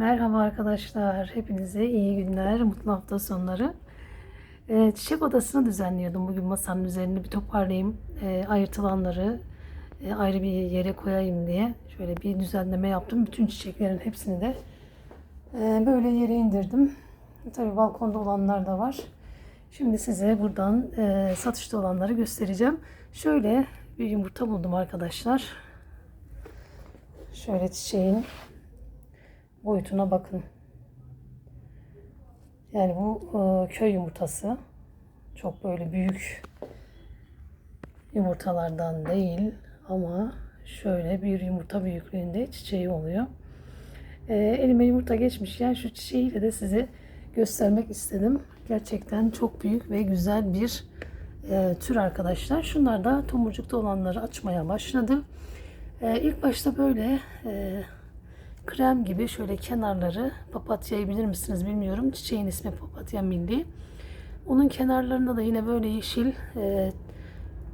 Merhaba arkadaşlar. Hepinize iyi günler, mutlu hafta sonları. Ee, çiçek odasını düzenliyordum. Bugün masanın üzerinde bir toparlayayım. Ee, e, ayrı bir yere koyayım diye. Şöyle bir düzenleme yaptım. Bütün çiçeklerin hepsini de e, böyle yere indirdim. Tabii balkonda olanlar da var. Şimdi size buradan e, satışta olanları göstereceğim. Şöyle bir yumurta buldum arkadaşlar. Şöyle çiçeğin boyutuna bakın. Yani bu e, köy yumurtası. Çok böyle büyük yumurtalardan değil ama şöyle bir yumurta büyüklüğünde çiçeği oluyor. E, elime yumurta geçmişken şu çiçeğiyle de size göstermek istedim. Gerçekten çok büyük ve güzel bir e, tür arkadaşlar. Şunlar da tomurcukta olanları açmaya başladı. E, ilk başta böyle e, krem gibi şöyle kenarları papatyayı bilir misiniz bilmiyorum. Çiçeğin ismi papatya milli. Onun kenarlarında da yine böyle yeşil e,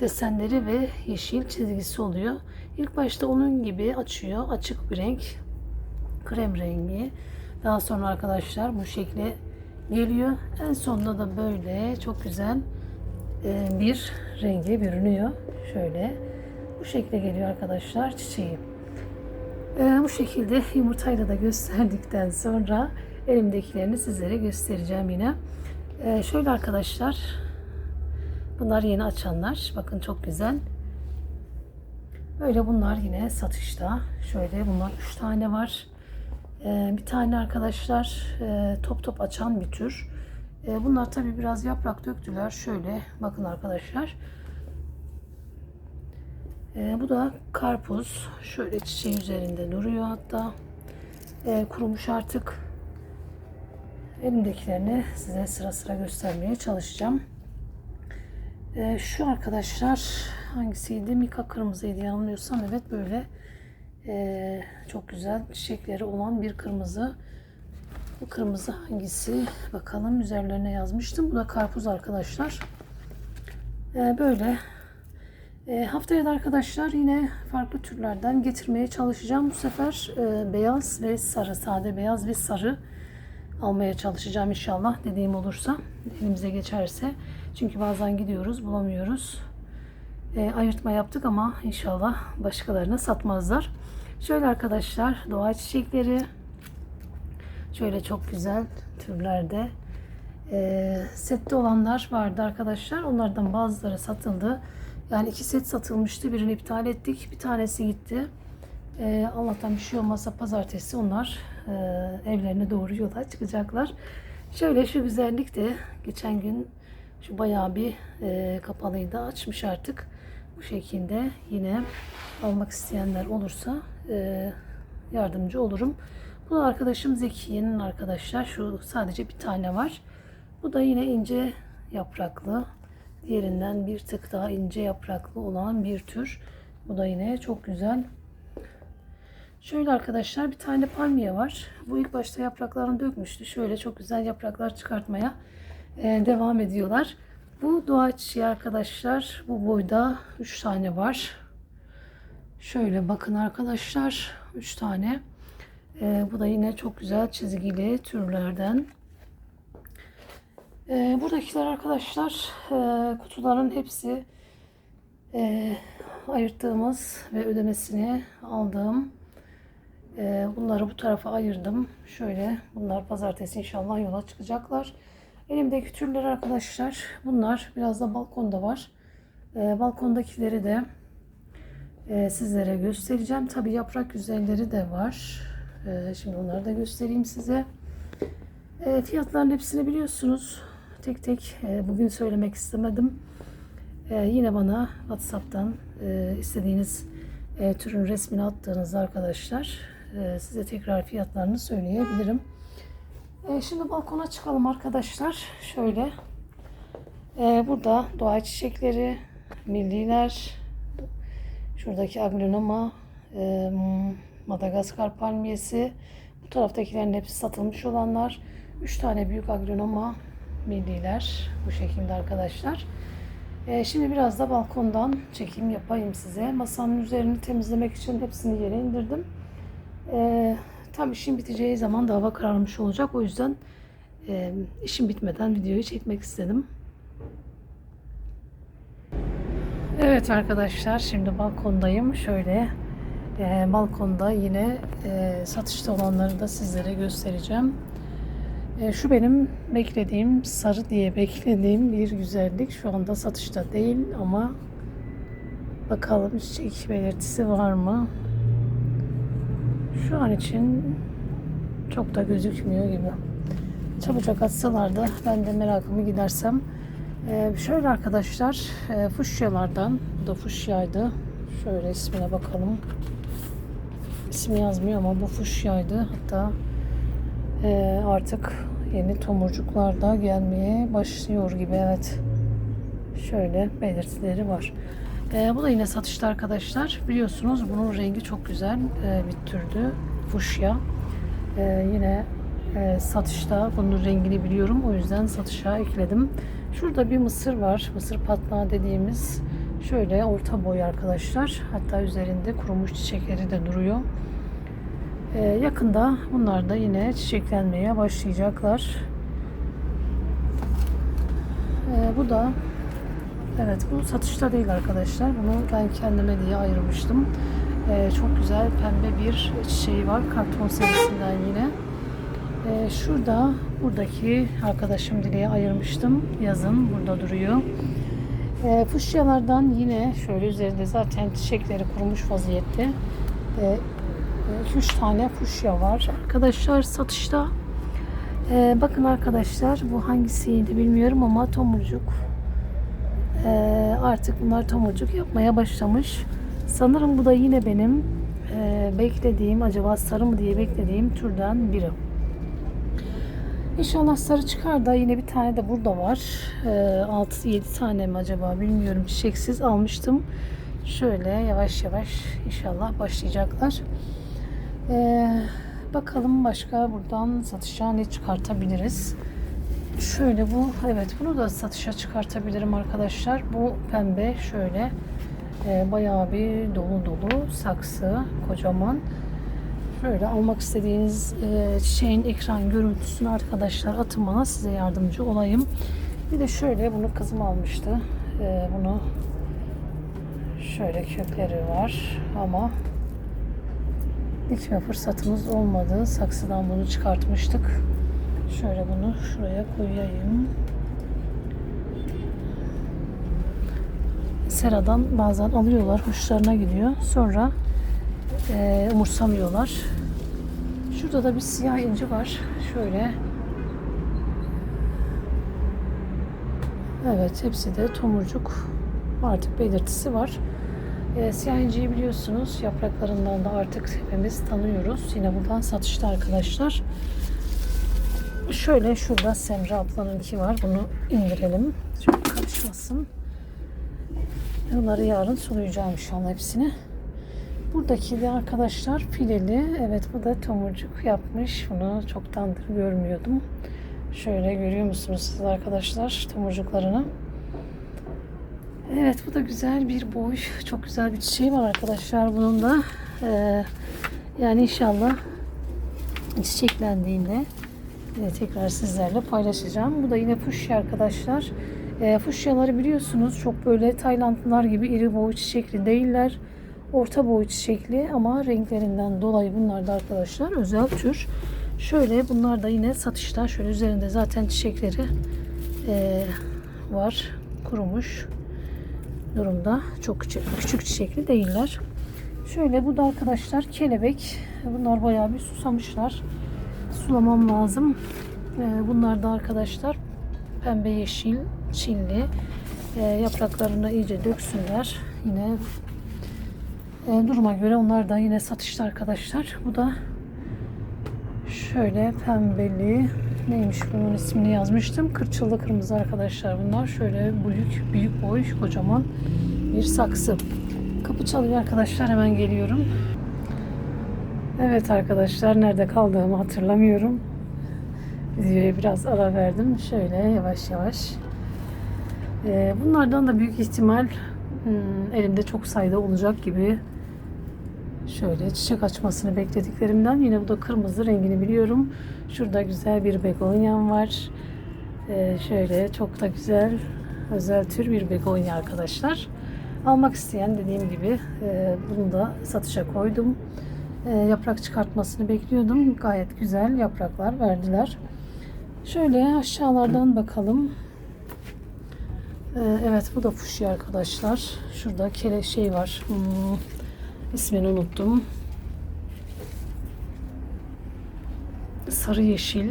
desenleri ve yeşil çizgisi oluyor. İlk başta onun gibi açıyor. Açık bir renk. Krem rengi. Daha sonra arkadaşlar bu şekle geliyor. En sonunda da böyle çok güzel e, bir rengi bürünüyor. Şöyle bu şekle geliyor arkadaşlar çiçeği. Ee, bu şekilde yumurtayla da gösterdikten sonra elimdekilerini sizlere göstereceğim yine. Ee, şöyle arkadaşlar. Bunlar yeni açanlar. Bakın çok güzel. Böyle bunlar yine satışta. Şöyle bunlar 3 tane var. Ee, bir tane arkadaşlar e, top top açan bir tür. Ee, bunlar tabi biraz yaprak döktüler. Şöyle bakın arkadaşlar. Ee, bu da karpuz. Şöyle çiçeği üzerinde duruyor hatta. Ee, kurumuş artık. Elimdekilerini size sıra sıra göstermeye çalışacağım. Ee, şu arkadaşlar hangisiydi? Mika kırmızıydı yanılmıyorsam. Evet böyle ee, çok güzel çiçekleri olan bir kırmızı. Bu kırmızı hangisi? Bakalım üzerlerine yazmıştım. Bu da karpuz arkadaşlar. Ee, böyle e, haftaya da arkadaşlar yine farklı türlerden getirmeye çalışacağım. Bu sefer e, beyaz ve sarı, sade beyaz ve sarı almaya çalışacağım inşallah dediğim olursa. Elimize geçerse. Çünkü bazen gidiyoruz bulamıyoruz. E, ayırtma yaptık ama inşallah başkalarına satmazlar. Şöyle arkadaşlar doğa çiçekleri. Şöyle çok güzel türlerde. E, sette olanlar vardı arkadaşlar. Onlardan bazıları satıldı. Yani iki set satılmıştı. Birini iptal ettik. Bir tanesi gitti. Ee, Allah'tan bir şey olmazsa pazartesi onlar e, evlerine doğru yola çıkacaklar. Şöyle şu güzellik de geçen gün şu bayağı bir e, kapalıydı. Açmış artık. Bu şekilde yine almak isteyenler olursa e, yardımcı olurum. Bu arkadaşım Zekiye'nin arkadaşlar. Şu sadece bir tane var. Bu da yine ince yapraklı. Diğerinden bir tık daha ince yapraklı olan bir tür. Bu da yine çok güzel. Şöyle arkadaşlar bir tane palmiye var. Bu ilk başta yapraklarını dökmüştü. Şöyle çok güzel yapraklar çıkartmaya e, devam ediyorlar. Bu doğa çiçeği arkadaşlar. Bu boyda 3 tane var. Şöyle bakın arkadaşlar. 3 tane. E, bu da yine çok güzel çizgili türlerden. E, buradakiler arkadaşlar e, kutuların hepsi e, ayırttığımız ve ödemesini aldığım. E, bunları bu tarafa ayırdım. Şöyle bunlar pazartesi inşallah yola çıkacaklar. Elimdeki türler arkadaşlar bunlar biraz da balkonda var. E, balkondakileri de e, sizlere göstereceğim. Tabi yaprak güzelleri de var. E, şimdi onları da göstereyim size. E, fiyatların hepsini biliyorsunuz tek tek e, bugün söylemek istemedim. E, yine bana WhatsApp'tan e, istediğiniz türün resmini attığınızda arkadaşlar size tekrar fiyatlarını söyleyebilirim. Şimdi balkona çıkalım arkadaşlar. Şöyle. Burada doğa çiçekleri, milliler, şuradaki aglonoma, e, Madagaskar palmiyesi, bu taraftakilerin hepsi satılmış olanlar. 3 tane büyük aglonoma milliler bu şekilde arkadaşlar. Ee, şimdi biraz da balkondan çekim yapayım size. Masanın üzerini temizlemek için hepsini yere indirdim. Ee, tam işin biteceği zaman da hava kararmış olacak. O yüzden e, işim bitmeden videoyu çekmek istedim. Evet arkadaşlar şimdi balkondayım. Şöyle e, balkonda yine e, satışta olanları da sizlere göstereceğim. E, şu benim beklediğim sarı diye beklediğim bir güzellik. Şu anda satışta değil ama bakalım çiçek belirtisi var mı? Şu an için çok da gözükmüyor gibi. Çabucak atsalar da ben de merakımı gidersem. Ee, şöyle arkadaşlar e, fuşyalardan bu da fuşyaydı. Şöyle ismine bakalım. İsmi yazmıyor ama bu fuşyaydı. Hatta e, artık yeni tomurcuklar da gelmeye başlıyor gibi evet. Şöyle belirtileri var. E, bu da yine satışta arkadaşlar. Biliyorsunuz bunun rengi çok güzel e, bir türdü. Fuşya. E, yine e, satışta bunun rengini biliyorum. O yüzden satışa ekledim. Şurada bir mısır var. Mısır patlağı dediğimiz şöyle orta boy arkadaşlar. Hatta üzerinde kurumuş çiçekleri de duruyor. E, yakında bunlar da yine çiçeklenmeye başlayacaklar. E, bu da Evet bu satışta değil arkadaşlar. Bunu ben kendime diye ayırmıştım. Ee, çok güzel pembe bir çiçeği var. Karton serisinden yine. Ee, şurada buradaki arkadaşım diye ayırmıştım. Yazın burada duruyor. Ee, fuşyalardan yine şöyle üzerinde zaten çiçekleri kurumuş vaziyette. 2-3 tane fuşya var. Arkadaşlar satışta. Ee, bakın arkadaşlar bu hangisiydi bilmiyorum ama tomurcuk ee, artık bunlar tomurcuk yapmaya başlamış. Sanırım bu da yine benim e, beklediğim, acaba sarı mı diye beklediğim türden biri. İnşallah sarı çıkar da yine bir tane de burada var. E, 6-7 tane mi acaba bilmiyorum. Çiçeksiz almıştım. Şöyle yavaş yavaş inşallah başlayacaklar. E, bakalım başka buradan satışa ne çıkartabiliriz. Şöyle bu, evet bunu da satışa çıkartabilirim arkadaşlar. Bu pembe şöyle e, bayağı bir dolu dolu saksı kocaman. Şöyle almak istediğiniz e, çiçeğin ekran görüntüsünü arkadaşlar atın bana size yardımcı olayım. Bir de şöyle bunu kızım almıştı. E, bunu şöyle kökleri var ama dikme fırsatımız olmadı. Saksıdan bunu çıkartmıştık. Şöyle bunu şuraya koyayım. Seradan bazen alıyorlar, hoşlarına gidiyor. Sonra e, umursamıyorlar. Şurada da bir siyah inci var. Şöyle. Evet, hepsi de tomurcuk. Artık belirtisi var. E, biliyorsunuz. Yapraklarından da artık hepimiz tanıyoruz. Yine buradan satışta arkadaşlar. Şöyle şurada Semra ablanınki var. Bunu indirelim. Çok karışmasın. Bunları yarın sulayacağım inşallah hepsini. Buradaki de arkadaşlar fileli. Evet bu da tomurcuk yapmış. Bunu çoktandır görmüyordum. Şöyle görüyor musunuz siz arkadaşlar tomurcuklarını? Evet bu da güzel bir boy. Çok güzel bir çiçeği var arkadaşlar bunun da. Ee, yani inşallah çiçeklendiğinde e, tekrar sizlerle paylaşacağım. Bu da yine fuşya arkadaşlar. E, fuşyaları biliyorsunuz çok böyle Taylandlılar gibi iri boy çiçekli değiller. Orta boy çiçekli ama renklerinden dolayı bunlar da arkadaşlar özel tür. Şöyle bunlar da yine satışta. Şöyle üzerinde zaten çiçekleri e, var. Kurumuş durumda. Çok küçük, küçük çiçekli değiller. Şöyle bu da arkadaşlar kelebek. Bunlar bayağı bir susamışlar sulamam lazım. Ee, bunlar da arkadaşlar pembe yeşil çilli ee, yapraklarını iyice döksünler. Yine e, duruma göre onlar da yine satışta arkadaşlar. Bu da şöyle pembeli neymiş bunun ismini yazmıştım. Kırçıllı kırmızı arkadaşlar bunlar. Şöyle büyük büyük boy kocaman bir saksı. Kapı çalıyor arkadaşlar hemen geliyorum. Evet arkadaşlar nerede kaldığımı hatırlamıyorum. Videoya biraz ara verdim. Şöyle yavaş yavaş. Ee, bunlardan da büyük ihtimal hmm, elimde çok sayıda olacak gibi Şöyle çiçek açmasını beklediklerimden yine bu da kırmızı rengini biliyorum. Şurada güzel bir begonyam var. Ee, şöyle çok da güzel özel tür bir begonya arkadaşlar. Almak isteyen dediğim gibi e, bunu da satışa koydum. E, yaprak çıkartmasını bekliyordum. Gayet güzel yapraklar verdiler. Şöyle aşağılardan bakalım. E, evet bu da fuşya arkadaşlar. Şurada kele şey var. Hmm, ismini unuttum. Sarı yeşil.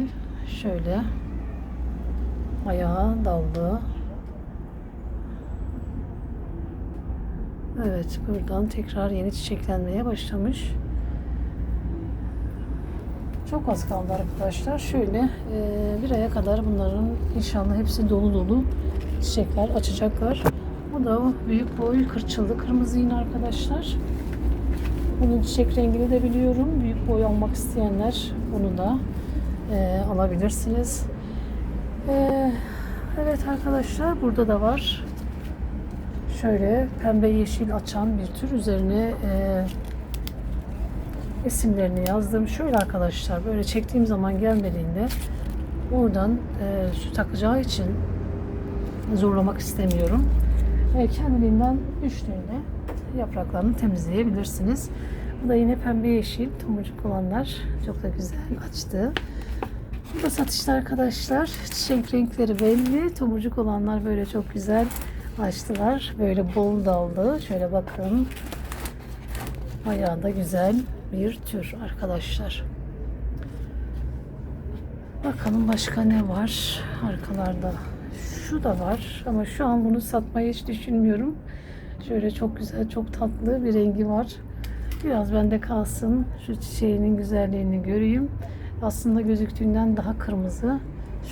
Şöyle. Ayağı dallı. Evet buradan tekrar yeni çiçeklenmeye başlamış. Çok az kaldı arkadaşlar. Şöyle e, bir aya kadar bunların inşallah hepsi dolu dolu çiçekler açacaklar. Bu da o büyük boy kırçıllı kırmızı yine arkadaşlar. Bunun çiçek rengini de biliyorum. Büyük boy almak isteyenler bunu da e, alabilirsiniz. E, evet arkadaşlar burada da var. Şöyle pembe yeşil açan bir tür üzerine e, isimlerini yazdım. Şöyle arkadaşlar böyle çektiğim zaman gelmediğinde oradan e, su takacağı için zorlamak istemiyorum. E, kendiliğinden düştüğünde yapraklarını temizleyebilirsiniz. Bu da yine pembe yeşil tomurcuk olanlar çok da güzel açtı. Bu da satışta arkadaşlar. Çiçek renkleri belli. Tomurcuk olanlar böyle çok güzel açtılar. Böyle bol dallı. Şöyle bakın. Ayağı da güzel bir tür arkadaşlar. Bakalım başka ne var arkalarda. Şu da var ama şu an bunu satmayı hiç düşünmüyorum. Şöyle çok güzel, çok tatlı bir rengi var. Biraz bende kalsın. Şu çiçeğinin güzelliğini göreyim. Aslında gözüktüğünden daha kırmızı.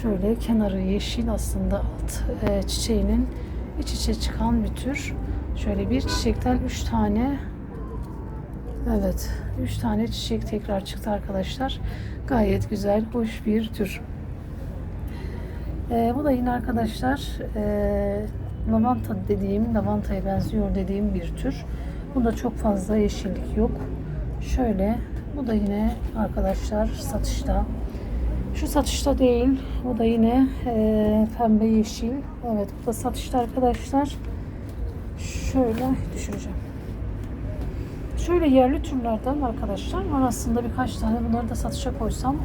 Şöyle kenarı yeşil aslında alt e, çiçeğinin iç içe çıkan bir tür. Şöyle bir çiçekten 3 tane Evet, 3 tane çiçek tekrar çıktı arkadaşlar. Gayet güzel, hoş bir tür. Ee, bu da yine arkadaşlar e, lavanta dediğim, lavantaya benziyor dediğim bir tür. Bunda çok fazla yeşillik yok. Şöyle, bu da yine arkadaşlar satışta. Şu satışta değil, bu da yine e, pembe yeşil. Evet, bu da satışta arkadaşlar. Şöyle düşüreceğim. Şöyle yerli türlerden arkadaşlar var aslında birkaç tane. Bunları da satışa koysam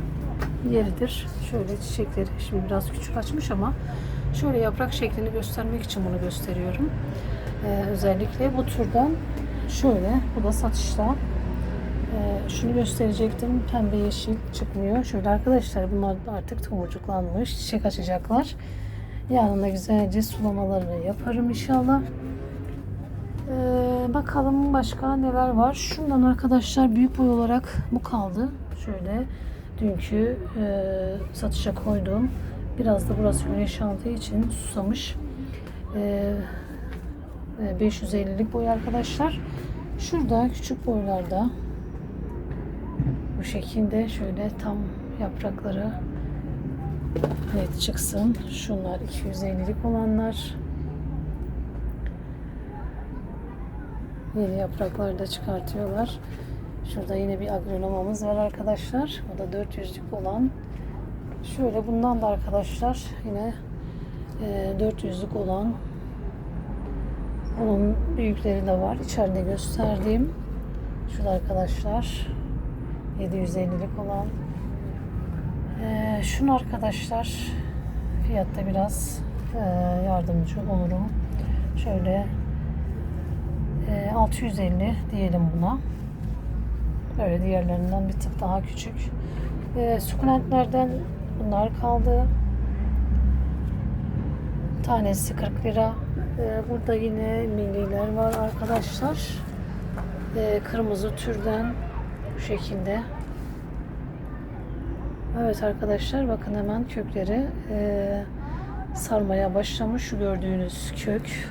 yeridir. Şöyle çiçekleri şimdi biraz küçük açmış ama şöyle yaprak şeklini göstermek için bunu gösteriyorum. Ee, özellikle bu türden şöyle bu da satışta. Ee, şunu gösterecektim. Pembe yeşil çıkmıyor. Şöyle arkadaşlar bunlar artık tomurcuklanmış. Çiçek açacaklar. Yarın da güzelce sulamalarını yaparım inşallah. Ee, bakalım başka neler var. Şundan arkadaşlar büyük boy olarak bu kaldı. Şöyle dünkü e, satışa koyduğum. Biraz da burası güneş aldığı için susamış. Ee, e, 550'lik boy arkadaşlar. Şurada küçük boylarda bu şekilde şöyle tam yaprakları evet çıksın. Şunlar 250'lik olanlar. Yeni yaprakları da çıkartıyorlar. Şurada yine bir agronomamız var arkadaşlar. O da 400'lük olan. Şöyle bundan da arkadaşlar yine e, 400'lük olan onun büyükleri de var. İçeride gösterdiğim. Şurada arkadaşlar 750'lik olan. E, şunu arkadaşlar fiyatta biraz e, yardımcı olurum. Şöyle e, 650 diyelim buna. Böyle diğerlerinden bir tık daha küçük. E, sukulentlerden bunlar kaldı. Tanesi 40 lira. E, burada yine milliler var arkadaşlar. E, kırmızı türden bu şekilde. Evet arkadaşlar bakın hemen kökleri e, sarmaya başlamış. Şu gördüğünüz kök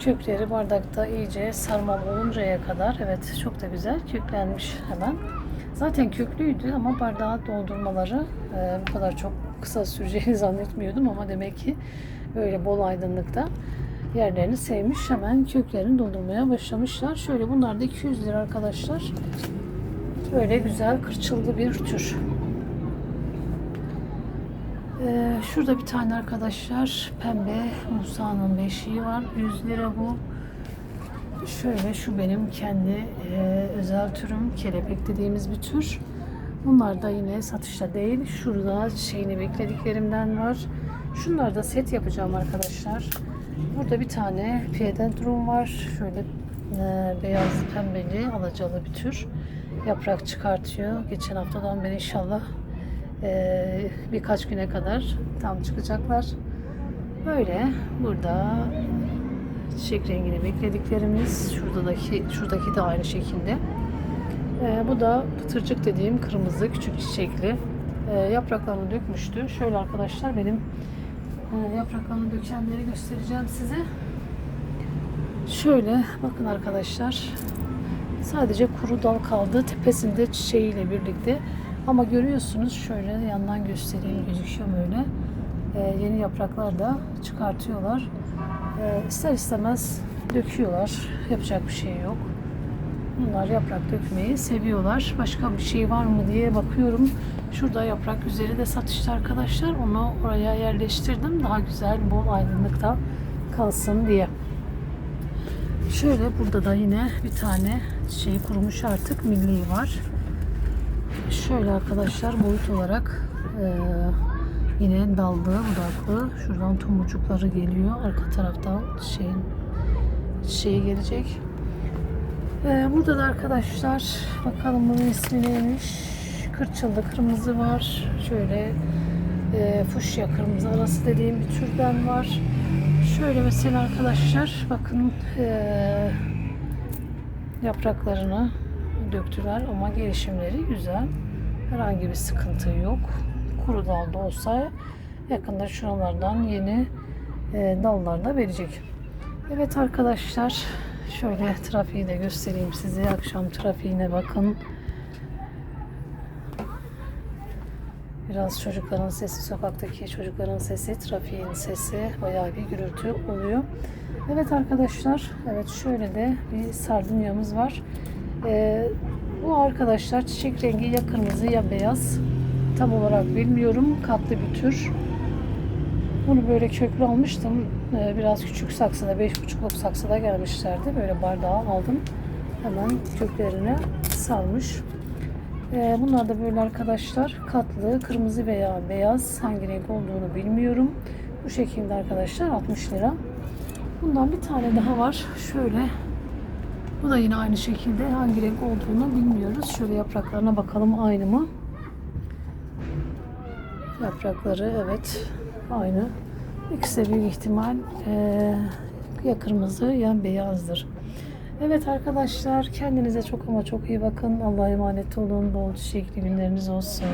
kökleri bardakta iyice sarmal oluncaya kadar evet çok da güzel köklenmiş hemen. Zaten köklüydü ama bardağı doldurmaları e, bu kadar çok kısa süreceğini zannetmiyordum ama demek ki böyle bol aydınlıkta yerlerini sevmiş. Hemen köklerini doldurmaya başlamışlar. Şöyle bunlar da 200 lira arkadaşlar. Böyle güzel kırçıldı bir tür. Ee, şurada bir tane arkadaşlar pembe Musa'nın beşiği var. 100 lira bu. Şöyle şu benim kendi e, özel türüm kelepek dediğimiz bir tür. Bunlar da yine satışta değil. Şurada şeyini beklediklerimden var. Şunlar da set yapacağım arkadaşlar. Burada bir tane Piedendrum var. Şöyle e, beyaz pembeli alacalı bir tür. Yaprak çıkartıyor. Geçen haftadan beri inşallah e, birkaç güne kadar tam çıkacaklar. Böyle burada çiçek rengini beklediklerimiz. Şuradaki şuradaki de aynı şekilde. Ee, bu da pıtırcık dediğim kırmızı küçük çiçekli. Ee, yapraklarını dökmüştü. Şöyle arkadaşlar benim e, yapraklarını dökenleri göstereceğim size. Şöyle bakın arkadaşlar. Sadece kuru dal kaldı tepesinde çiçeğiyle birlikte. Ama görüyorsunuz şöyle yandan göstereyim gözüküyor böyle. Ee, yeni yapraklar da çıkartıyorlar. Ee, ister istemez döküyorlar. Yapacak bir şey yok. Bunlar yaprak dökmeyi seviyorlar. Başka bir şey var mı diye bakıyorum. Şurada yaprak üzeri de satışta arkadaşlar. Onu oraya yerleştirdim. Daha güzel, bol aydınlıkta kalsın diye. Şöyle burada da yine bir tane şey kurumuş artık milli var. Şöyle arkadaşlar boyut olarak eee, yine dallı, budaklı. Şuradan tomurcukları geliyor. Arka taraftan şeyin şeyi gelecek. Ee, burada da arkadaşlar bakalım bunun ismi neymiş? Kırçılda kırmızı var. Şöyle e, fuşya kırmızı arası dediğim bir türden var. Şöyle mesela arkadaşlar bakın e, yapraklarını döktüler ama gelişimleri güzel. Herhangi bir sıkıntı yok. Kuru dalda olsa yakında şuralardan yeni e, dallar da verecek. Evet arkadaşlar şöyle trafiği de göstereyim size. Akşam trafiğine bakın. Biraz çocukların sesi, sokaktaki çocukların sesi, trafiğin sesi bayağı bir gürültü oluyor. Evet arkadaşlar, evet şöyle de bir sardunyamız var. Ee, bu arkadaşlar çiçek rengi ya kırmızı ya beyaz. Tam olarak bilmiyorum. Katlı bir tür. Bunu böyle köklü almıştım. Ee, biraz küçük saksıda, 5,5'luk saksıda gelmişlerdi. Böyle bardağa aldım. Hemen köklerini salmış. Ee, bunlar da böyle arkadaşlar katlı, kırmızı veya beyaz hangi renk olduğunu bilmiyorum. Bu şekilde arkadaşlar 60 lira. Bundan bir tane daha var. Şöyle. Bu da yine aynı şekilde hangi renk olduğunu bilmiyoruz. Şöyle yapraklarına bakalım aynı mı? Yaprakları evet aynı. İkisi de büyük ihtimal eee, ya kırmızı ya beyazdır. Evet arkadaşlar kendinize çok ama çok iyi bakın. Allah'a emanet olun. Bol çiçekli günleriniz olsun.